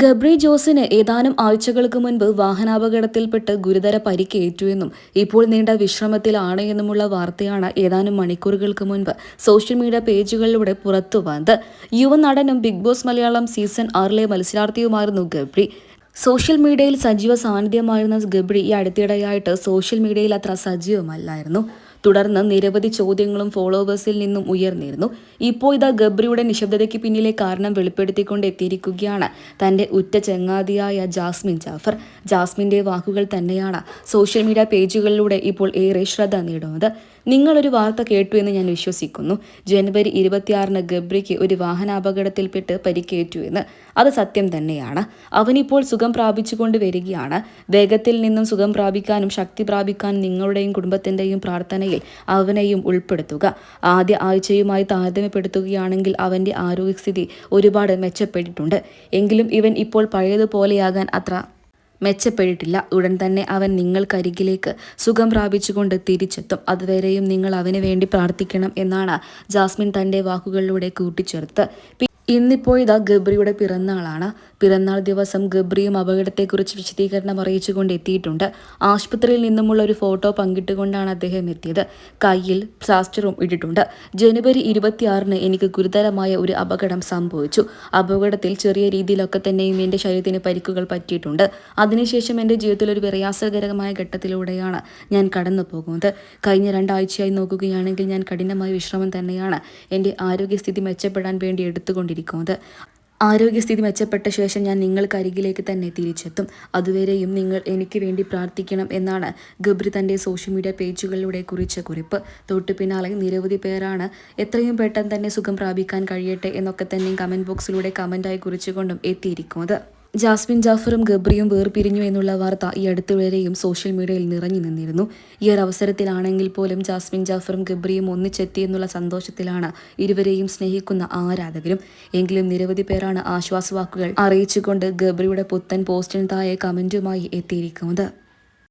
ഗബ്രി ജോസിന് ഏതാനും ആഴ്ചകൾക്ക് മുൻപ് വാഹനാപകടത്തിൽപ്പെട്ട് ഗുരുതര പരിക്കേറ്റുവെന്നും ഇപ്പോൾ നീണ്ട വിശ്രമത്തിലാണ് എന്നുമുള്ള വാർത്തയാണ് ഏതാനും മണിക്കൂറുകൾക്ക് മുൻപ് സോഷ്യൽ മീഡിയ പേജുകളിലൂടെ പുറത്തുവന്നത് യുവനടനും ബിഗ് ബോസ് മലയാളം സീസൺ ആറിലെ മത്സരാർത്ഥിയുമായിരുന്നു ഗബ്രി. സോഷ്യൽ മീഡിയയിൽ സജീവ സാന്നിധ്യമായിരുന്ന ഗബ്രി ഈ അടുത്തിടെയായിട്ട് സോഷ്യൽ മീഡിയയിൽ അത്ര സജീവമല്ലായിരുന്നു. തുടർന്ന് നിരവധി ചോദ്യങ്ങളും ഫോളോവേഴ്സിൽ നിന്നും ഉയർന്നിരുന്നു. ഇപ്പോൾ ഇതാ ഗബ്രിയുടെ നിശബ്ദതയ്ക്ക് പിന്നിലെ കാരണം വെളിപ്പെടുത്തിക്കൊണ്ട് എത്തിയിരിക്കുകയാണ് തന്റെ ഉറ്റ ചങ്ങാതിയായ ജാസ്മിൻ ജാഫർ. ജാസ്മിന്റെ വാക്കുകൾ തന്നെയാണ് സോഷ്യൽ മീഡിയ പേജുകളിലൂടെ ഇപ്പോൾ ഏറെ ശ്രദ്ധ നേടുന്നത്. നിങ്ങളൊരു വാർത്ത കേട്ടു എന്ന് ഞാൻ വിശ്വസിക്കുന്നു. ജനുവരി ഇരുപത്തിയാറിന് ഗബ്രിക്ക് ഒരു വാഹനാപകടത്തിൽപ്പെട്ട് പരിക്കേറ്റു എന്ന്. അത് സത്യം തന്നെയാണ്. അവനിപ്പോൾ സുഖം പ്രാപിച്ചുകൊണ്ട് വരികയാണ്. വേഗത്തിൽ നിന്നും സുഖം പ്രാപിക്കാനും ശക്തി പ്രാപിക്കാനും നിങ്ങളുടെയും കുടുംബത്തിന്റെയും പ്രാർത്ഥനയിൽ അവനെയും ഉൾപ്പെടുത്തുക. ആദ്യ ആഴ്ചയുമായി താരതമ്യപ്പെടുത്തുകയാണെങ്കിൽ അവന്റെ ആരോഗ്യസ്ഥിതി ഒരുപാട് മെച്ചപ്പെട്ടിട്ടുണ്ട്. എങ്കിലും ഇവൻ ഇപ്പോൾ പഴയതുപോലെയാകാൻ അത്ര മെച്ചപ്പെട്ടിട്ടില്ല. ഉടൻ തന്നെ അവൻ നിങ്ങൾക്കരികിലേക്ക് സുഖം പ്രാപിച്ചുകൊണ്ട് തിരിച്ചെത്തും. അതുവരെയും നിങ്ങൾ അവന് വേണ്ടി പ്രാർത്ഥിക്കണം എന്നാണ് ജാസ്മിൻ തന്റെ വാക്കുകളിലൂടെ കൂട്ടിച്ചേർത്ത്. ഇന്നിപ്പോൾ ഇതാ ഗബ്രിയുടെ പിറന്നാളാണ്. പിറന്നാൾ ദിവസം ഗബ്രിയും അപകടത്തെക്കുറിച്ച് വിശദീകരണം അറിയിച്ചുകൊണ്ട് എത്തിയിട്ടുണ്ട്. ആശുപത്രിയിൽ നിന്നുമുള്ള ഒരു ഫോട്ടോ പങ്കിട്ടുകൊണ്ടാണ് അദ്ദേഹം എത്തിയത്. കയ്യിൽ പ്ലാസ്റ്ററും ഇട്ടിട്ടുണ്ട്. ജനുവരി ഇരുപത്തിയാറിന് എനിക്ക് ഗുരുതരമായ ഒരു അപകടം സംഭവിച്ചു. അപകടത്തിൽ ചെറിയ രീതിയിലൊക്കെ തന്നെയും എന്റെ ശരീരത്തിന് പരിക്കുകൾ പറ്റിയിട്ടുണ്ട്. അതിനുശേഷം എന്റെ ജീവിതത്തിൽ ഒരു പ്രയാസകരമായ ഘട്ടത്തിലൂടെയാണ് ഞാൻ കടന്നു പോകുന്നത്. കഴിഞ്ഞ രണ്ടാഴ്ചയായി നോക്കുകയാണെങ്കിൽ ഞാൻ കഠിനമായ വിശ്രമം തന്നെയാണ് എന്റെ ആരോഗ്യസ്ഥിതി മെച്ചപ്പെടാൻ വേണ്ടി എടുത്തുകൊണ്ടിരിക്കുന്നത്. കൊണ്ടിരിക്കുന്നത് ആരോഗ്യസ്ഥിതി മെച്ചപ്പെട്ട ശേഷം ഞാൻ നിങ്ങൾക്ക് അരികിലേക്ക് തന്നെ തിരിച്ചെത്തും. അതുവരെയും നിങ്ങൾ എനിക്ക് വേണ്ടി പ്രാർത്ഥിക്കണം എന്നാണ് ഗബ്രി തന്റെ സോഷ്യൽ മീഡിയ പേജുകളിലൂടെ കുറിച്ച കുറിപ്പ്. തൊട്ടു പിന്നാലെ നിരവധി പേരാണ് എത്രയും പെട്ടെന്ന് തന്നെ സുഖം പ്രാപിക്കാൻ കഴിയട്ടെ എന്നൊക്കെ തന്നെ കമന്റ് ബോക്സിലൂടെ കമന്റായി കുറിച്ചുകൊണ്ടും എത്തിയിരിക്കുന്നത്. ജാസ്മിൻ ജാഫറും ഗബ്രിയും വേർപിരിഞ്ഞു എന്നുള്ള വാർത്ത ഈ അടുത്തുവരെയും സോഷ്യൽ മീഡിയയിൽ നിറഞ്ഞു നിന്നിരുന്നു. ഈ ഒരു അവസരത്തിലാണെങ്കിൽ പോലും ജാസ്മിൻ ജാഫറും ഗബ്രിയും ഒന്നിച്ചെത്തി എന്നുള്ള സന്തോഷത്തിലാണ് ഇരുവരെയും സ്നേഹിക്കുന്ന ആരാധകരും. എങ്കിലും നിരവധി പേരാണ് ആശ്വാസവാക്കുകൾ അറിയിച്ചുകൊണ്ട് ഗബ്രിയുടെ പുത്തൻ പോസ്റ്റിന് താഴെ കമന്റുമായി എത്തിയിരിക്കുന്നത്.